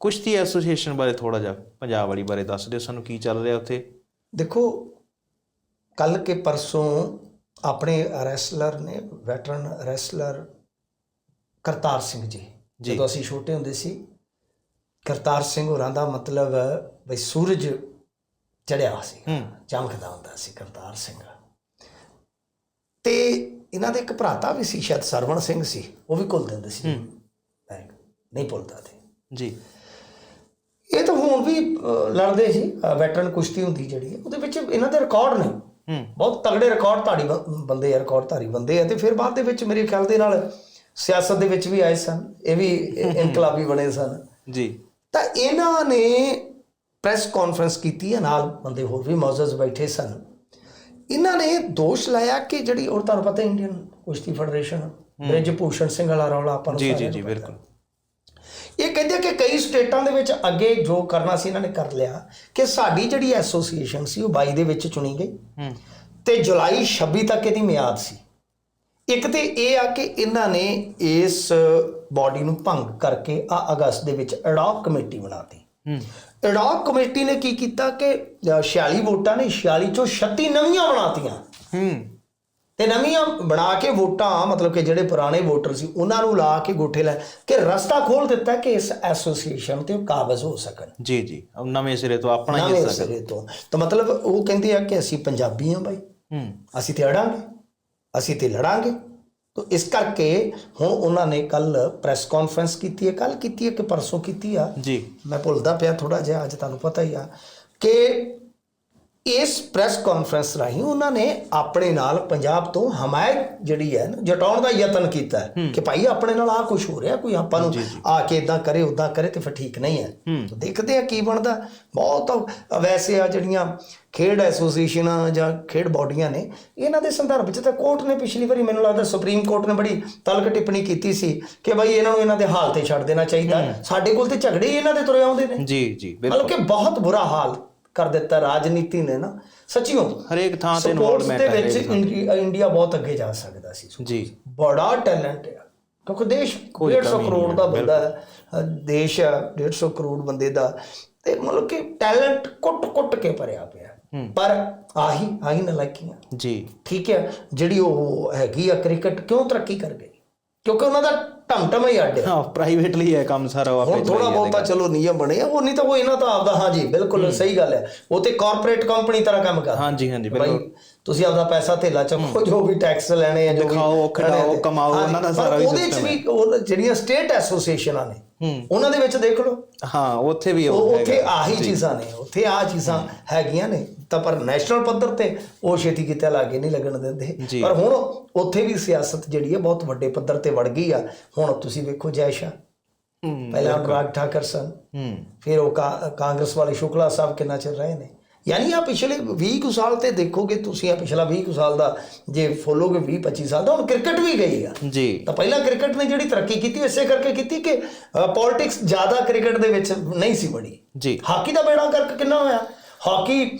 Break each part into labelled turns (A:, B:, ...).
A: ਕੁਸ਼ਤੀ ਐਸੋਸੀਏਸ਼ਨ ਬਾਰੇ ਥੋੜਾ ਜਿਹਾ ਪੰਜਾਬ ਵਾਲੀ ਬਾਰੇ ਦੱਸ ਦਿਓ ਸਾਨੂੰ ਕੀ ਚੱਲ ਰਿਹਾ ਉੱਥੇ?
B: ਦੇਖੋ ਕੱਲ ਕੇ ਪਰਸੋਂ ਆਪਣੇ ਰੈਸਲਰ ਨੇ ਵੈਟਰਨ ਰੈਸਲਰ ਕਰਤਾਰ ਸਿੰਘ ਜੀ। ਜਦੋਂ ਅਸੀਂ ਛੋਟੇ ਹੁੰਦੇ ਸੀ ਕਰਤਾਰ ਸਿੰਘ ਹੋਰਾਂ ਦਾ ਮਤਲਬ ਬਈ ਸੂਰਜ ਚੜਿਆ ਸੀ। ਚਮਕਦਾ ਹੁੰਦਾ ਸੀ ਕਰਤਾਰ ਸਿੰਘ। ਤੇ ਇਹਨਾਂ ਦੇ ਇੱਕ ਭਰਾਤਾ ਵੀ ਸੀ ਸ਼ਾਇਦ ਸਰਵਣ ਸਿੰਘ ਸੀ ਉਹ ਵੀ ਕੁੱਲ ਦਿੰਦੇ ਸੀ। ਨਹੀਂ ਭੁੱਲਦਾ ਤੇ।
A: ਜੀ।
B: ਇਹ ਤਾਂ ਹੁਣ ਵੀ ਲੜਦੇ ਸੀ ਵੈਟਰਨ ਕੁਸ਼ਤੀ ਹੁੰਦੀ ਜਿਹੜੀ ਉਹਦੇ ਵਿੱਚ ਇਹਨਾਂ ਦੇ ਰਿਕਾਰਡ ਨੇ। ਬਹੁਤ ਤਗੜੇ ਰਿਕਾਰਡ ਧਾਰੀ ਬੰਦੇ ਆ ਰਿਕਾਰਡ ਧਾਰੀ ਬੰਦੇ ਆ ਤੇ ਫਿਰ ਬਾਅਦ ਦੇ ਵਿੱਚ ਮੇਰੇ ਖਿਆਲ ਦੇ ਨਾਲ ਸਿਆਸਤ ਦੇ ਵਿੱਚ ਵੀ ਆਏ ਸਨ ਇਹ ਵੀ ਇਨਕਲਾਬੀ ਬਣੇ ਸਨ।
A: ਜੀ।
B: ਤਾਂ ਇਹਨਾਂ ਨੇ ਪ੍ਰੈਸ ਕਾਨਫਰੰਸ ਕੀਤੀ ਹੈ ਨਾਲ ਬੰਦੇ ਹੋਰ ਵੀ ਮੌਜੂਦ ਬੈਠੇ ਸਨ। ਇਹਨਾਂ ਨੇ ਦੋਸ਼ ਲਾਇਆ ਕਿ ਜਿਹੜੀ ਔਰ ਤੁਹਾਨੂੰ ਪਤਾ ਇੰਡੀਅਨ ਕੁਸ਼ਤੀ ਫੈਡਰੇਸ਼ਨ ਬ੍ਰਿਜ ਭੂਸ਼ਣ ਸਿੰਘ ਵਾਲਾ ਰੌਲਾ ਆਪਾਂ ਨੂੰ
A: ਜੀ ਜੀ ਜੀ। ਬਿਲਕੁਲ।
B: ਇਹ ਕਹਿੰਦੇ ਕਿ ਕਈ ਸਟੇਟਾਂ ਦੇ ਵਿੱਚ ਅੱਗੇ ਜੋ ਕਰਨਾ ਸੀ ਇਹਨਾਂ ਨੇ ਕਰ ਲਿਆ ਕਿ ਸਾਡੀ ਜਿਹੜੀ ਐਸੋਸੀਏਸ਼ਨ ਸੀ ਉਹ 22 ਦੇ ਵਿੱਚ ਚੁਣੀ ਗਈ। ਤੇ ਜੁਲਾਈ 26 ਤੱਕ ਇਹਦੀ ਮਿਆਦ ਸੀ। ਇੱਕ ਤੇ ਇਹ ਆ ਕਿ ਇਹਨਾਂ ਨੇ ਇਸ ਬਾਡੀ ਨੂੰ ਭੰਗ ਕਰਕੇ ਆ ਅਗਸਤ ਦੇ ਵਿੱਚ ਐਡਾਕ ਕਮੇਟੀ ਬਣਾਤੀ।
A: ਹੂੰ।
B: ਐਡਾਕ ਕਮੇਟੀ ਨੇ ਕੀ ਕੀਤਾ ਕਿ ਅ, 46 ਵੋਟਾਂ ਨੇ 46 ਚੋਂ 36 ਨਵੀਆਂ ਬਣਾਤੀਆਂ।
A: ਹੂੰ।
B: ਤੇ ਨਵੀਆਂ ਬਣਾ ਕੇ ਵੋਟਾਂ ਮਤਲਬ ਕਿ ਜਿਹੜੇ ਪੁਰਾਣੇ ਵੋਟਰ ਸੀ ਉਹਨਾਂ ਨੂੰ ਲਾ ਕੇ ਗੋਠੇ ਲੈ ਕਿ ਰਸਤਾ ਖੋਲ ਦਿੱਤਾ ਕਿ ਇਸ ਐਸੋਸੀਏਸ਼ਨ ਤੇ ਕਾਬਜ਼ ਹੋ ਸਕਣ।
A: ਜੀ ਜੀ। ਨਵੇਂ ਸਿਰੇ ਤੋਂ ਆਪਣਾ ਹੀ ਹਿੱਸਾ ਕਰ
B: ਤੋਂ। ਤਾਂ ਮਤਲਬ ਉਹ ਕਹਿੰਦੇ ਆ ਕਿ ਅਸੀਂ ਪੰਜਾਬੀ ਹਾਂ ਬਾਈ।
A: ਹੂੰ।
B: ਅਸੀਂ ਤੇ ਅੜਾਂਗੇ। ਅਸੀਂ ਤੇ ਲੜਾਂਗੇ। ਤਾਂ ਇਸ ਕਰਕੇ ਹੁਣ ਉਹਨਾਂ ਨੇ ਕੱਲ ਪ੍ਰੈਸ ਕਾਨਫਰੰਸ ਕੀਤੀ ਹੈ। ਕੱਲ ਕੀਤੀ ਹੈ ਕਿ ਪਰਸੋਂ ਕੀਤੀ ਆ।
A: ਜੀ।
B: ਮੈਂ ਭੁੱਲਦਾ ਪਿਆ ਥੋੜਾ ਜਿਹਾ ਅੱਜ ਤੁਹਾਨੂੰ ਪਤਾ ਹੀ ਆ ਕਿ ਇਸ ਪ੍ਰੈਸ ਕਾਨਫਰੰਸ ਰਾਹੀਂ ਉਹਨਾਂ ਨੇ ਆਪਣੇ ਨਾਲ ਪੰਜਾਬ ਤੋਂ ਹਮਾਇਤ ਜਿਹੜੀ ਹੈ ਜਟਾਉਣ ਦਾ ਯਤਨ ਕੀਤਾ ਕਿ ਭਾਈ ਆਪਣੇ ਨਾਲ ਆ ਕੁਝ ਹੋ ਰਿਹਾ ਕੋਈ ਆਪਾਂ ਨੂੰ ਆ ਕੇ ਇਦਾਂ ਕਰੇ ਉਦਾਂ ਕਰੇ ਤੇ ਫਿਰ ਠੀਕ ਨਹੀਂ ਹੈ। ਤਾਂ ਦੇਖਦੇ ਆ ਕੀ ਬਣਦਾ। ਬਹੁਤ ਵੈਸੇ ਆ ਜਿਹੜੀਆਂ ਖੇਡ ਐਸੋਸੀਏਸ਼ਨਾਂ ਜਾਂ ਖੇਡ ਬਾਡੀਆਂ ਨੇ ਇਹਨਾਂ ਦੇ ਸੰਦਰਭ ਵਿੱਚ ਤਾਂ ਕੋਰਟ ਨੇ ਪਿਛਲੀ ਵਾਰੀ ਮੈਨੂੰ ਲੱਗਦਾ ਸੁਪਰੀਮ ਕੋਰਟ ਨੇ ਬੜੀ ਤਲਕ ਟਿੱਪਣੀ ਕੀਤੀ ਸੀ ਕਿ ਭਾਈ ਇਹਨਾਂ ਨੂੰ ਇਹਨਾਂ ਦੇ ਹਾਲ ਤੇ ਛੱਡ ਦੇਣਾ ਚਾਹੀਦਾ। ਸਾਡੇ ਕੋਲ ਤੇ ਝਗੜੇ ਇਹਨਾਂ ਦੇ ਤੁਰੇ ਆਉਂਦੇ ਨੇ।
A: ਜੀ ਜੀ ਬਿਲਕੁਲ।
B: ਕਿ ਬਹੁਤ ਬੁਰਾ ਹਾਲ ਕਰ ਦਿੱਤਾ ਰਾਜਨੀਤੀ ਨੇ ਨਾ। ਸੱਚੀਓ
A: ਹਰੇਕ ਥਾਂ ਤੇ ਇਨਵੋਲਵਮੈਂਟ
B: ਦੇ ਵਿੱਚ ਇੰਡੀ- ਇੰਡੀਆ ਬਹੁਤ ਅੱਗੇ ਜਾ ਸਕਦਾ ਸੀ
A: ਜੀ।
B: ਬੜਾ ਟੈਲੈਂਟ ਹੈ ਕਿਉਂਕਿ ਦੇਸ਼ 150 ਕਰੋੜ ਦਾ ਬੰਦਾ ਹੈ ਦੇਸ਼ ਹੈ 150 ਕਰੋੜ ਬੰਦੇ ਦਾ ਤੇ ਮਤਲਬ ਕਿ ਟੈਲੈਂਟ ਕੁੱਟ-ਕੁੱਟ ਕੇ ਭਰਿਆ ਪਿਆ। ਪਰ ਆਹੀ ਆਹੀ ਨਲਾਇਕੀਆਂ।
A: ਜੀ।
B: ਠੀਕ ਹੈ ਜਿਹੜੀ ਉਹ ਹੈਗੀ ਆ ਕ੍ਰਿਕਟ ਕਿਉਂ ਤਰੱਕੀ ਕਰ ਗਈ? ਕਿਉਂਕਿ ਉਹਨਾਂ ਦਾ ਢਮਟਮ ਹੀ ਅੱਡ। ਹੈ
A: ਹਾਂ ਪ੍ਰਾਈਵੇਟਲੀ ਹੈ ਕੰਮ ਸਾਰਾ ਉਹ ਆਪੇ
B: ਹੁਣ ਥੋੜਾ
A: ਚਲਾਈ
B: ਬਹੁਤਾ ਚਲੋ ਨਿਯਮ ਬਣੇ ਆ ਉਹ ਨਹੀਂ ਤਾਂ ਉਹ ਇਹਨਾਂ ਤਾਂ ਆਪਦਾ ਹਾਂਜੀ ਬਿਲਕੁਲ ਸਹੀ ਗੱਲ ਹੈ। ਉਹ ਤੇ ਕਾਰਪੋਰੇਟ ਕੰਪਨੀ ਤਰ੍ਹਾਂ ਕੰਮ ਕਰ।
A: ਹਾਂਜੀ ਹਾਂਜੀ
B: ਭਾਈ
A: ਬਿਲਕੁਲ।
B: ਤੁਸੀਂ ਆਪਦਾ ਪੈਸਾ ਧੇਲਾ ਚੱਕੋ ਜੋ ਵੀ ਟੈਕਸ ਲੈਣੇ ਆ ਜੋ ਵੀ
A: ਦਿਖਾਓ, ਖਿਡਾਓ,
B: ਲੈਣੇ ਆ।
A: ਕਮਾਓ,
B: ਹਾਂਜੀ,
A: ਉਹਨਾਂ ਦਾ
B: ਪਰ
A: ਸਾਰਾ ਹੀ
B: ਉਹਦੇ ਚ
A: system
B: ਵੀ ਉਹ ਜਿਹੜੀਆਂ ਸਟੇਟ ਐਸੋਸੀਏਸ਼ਨਾਂ ਨੇ
A: ਹੂੰ।
B: ਉਹਨਾਂ ਦੇ ਵਿੱਚ ਦੇਖ ਲਓ।
A: ਹਾਂ ਉੱਥੇ ਵੀ
B: ਉਹ
A: ਉਹ
B: ਉੱਥੇ
A: ਹੈਗਾ।
B: ਆਹੀ ਚੀਜ਼ਾਂ ਨੇ ਉੱਥੇ ਆ ਚੀਜ਼ਾਂ ਹੈਗੀਆਂ ਨੇ ਤਾਂ ਪਰ ਨੈਸ਼ਨਲ ਪੱਧਰ ਤੇ ਉਹ ਛੇਤੀ ਕਿਤੇ ਲਾਗੇ ਨਹੀਂ ਲੱਗਣ ਦਿੰਦੇ।
A: ਜੀ।
B: ਪਰ ਹੁਣ ਉੱਥੇ ਵੀ ਸਿਆਸਤ ਜਿਹੜੀ ਹੈ ਬਹੁਤ ਵੱਡੇ ਪੱਧਰ ਤੇ ਵੜ ਗਈ ਆ। ਹੁਣ ਤੁਸੀਂ ਵੇਖੋ ਜੈਸ਼ਾ ਪਹਿਲਾਂ ਅਨੁਰਾਗ ਠਾਕਰ ਸਨ। ਫਿਰ ਉਹ ਕਾਂਗਰਸ ਵਾਲੇ ਸ਼ੁਕਲਾ ਸਾਹਿਬ ਕਿੰਨਾ ਚਿਰ ਰਹੇ ਨੇ? ਯਾਨੀ ਆ ਪਿਛਲੇ 20 ਕੁ ਸਾਲ ਤੇ ਦੇਖੋਗੇ ਤੁਸੀਂ ਆ ਪਿਛਲਾ 20 ਕੁ ਸਾਲ ਦਾ ਜੇ ਫੋਲੋਗੇ 20 25 ਸਾਲ ਦਾ ਹੁਣ ਕ੍ਰਿਕਟ ਵੀ ਗਈ ਆ।
A: ਜੀ।
B: ਤਾਂ ਪਹਿਲਾਂ ਕ੍ਰਿਕਟ ਨੇ ਜਿਹੜੀ ਤਰੱਕੀ ਕੀਤੀ ਇਸੇ ਕਰਕੇ ਕੀਤੀ ਕਿ ਪੋਲਿਟਿਕਸ ਜ਼ਿਆਦਾ ਕ੍ਰਿਕਟ ਦੇ ਵਿੱਚ ਨਹੀਂ ਸੀ ਬੜੀ
A: ਜੀ।
B: ਹਾਕੀ ਦਾ ਬੇੜਾ ਕਰਕੇ ਕਿੰਨਾ ਹੋਇਆ? ਹਾਕੀ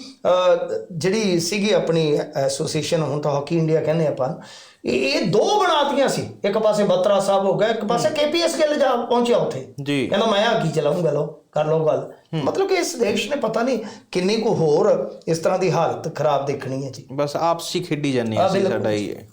B: ਜਿਹੜੀ ਸੀਗੀ ਆਪਣੀ ਐਸੋਸੀਏਸ਼ਨ ਹੁਣ ਤਾਂ ਹਾਕੀ ਇੰਡੀਆ ਕਹਿੰਦੇ ਆਪਾਂ। ਇਹ ਦੋ ਬਣਾਤੀਆਂ ਸੀ। ਇੱਕ ਪਾਸੇ ਬੱਤਰਾ ਸਾਹਿਬ ਹੋ ਗਿਆ ਇੱਕ ਪਾਸੇ ਕੇਪੀਐਸ ਗਿੱਲ ਜਾ ਪਹੁੰਚਿਆ ਉੱਥੇ।
A: ਜੀ।
B: ਕਹਿੰਦਾ ਮੈਂ ਹਾਕੀ ਚਲਾਉਂਗਾ ਲੋ ਕਰ ਲਓ ਗੱਲ। ਮਤਲਬ ਕਿ ਇਸ ਦੇਸ਼ ਨੇ ਪਤਾ ਨਹੀਂ ਕਿੰਨੀ ਕੁ ਹੋਰ ਇਸ ਤਰ੍ਹਾਂ ਦੀ ਹਾਲਤ ਖਰਾਬ ਦੇਖਣੀ ਹੈ ਜੀ।
A: ਬਸ ਆਪਸੀ ਖੇਡੀ ਜਾਂਦੇ
B: ਹਾਂ।
A: ਸਾਡਾ ਹੀ ਹੈ।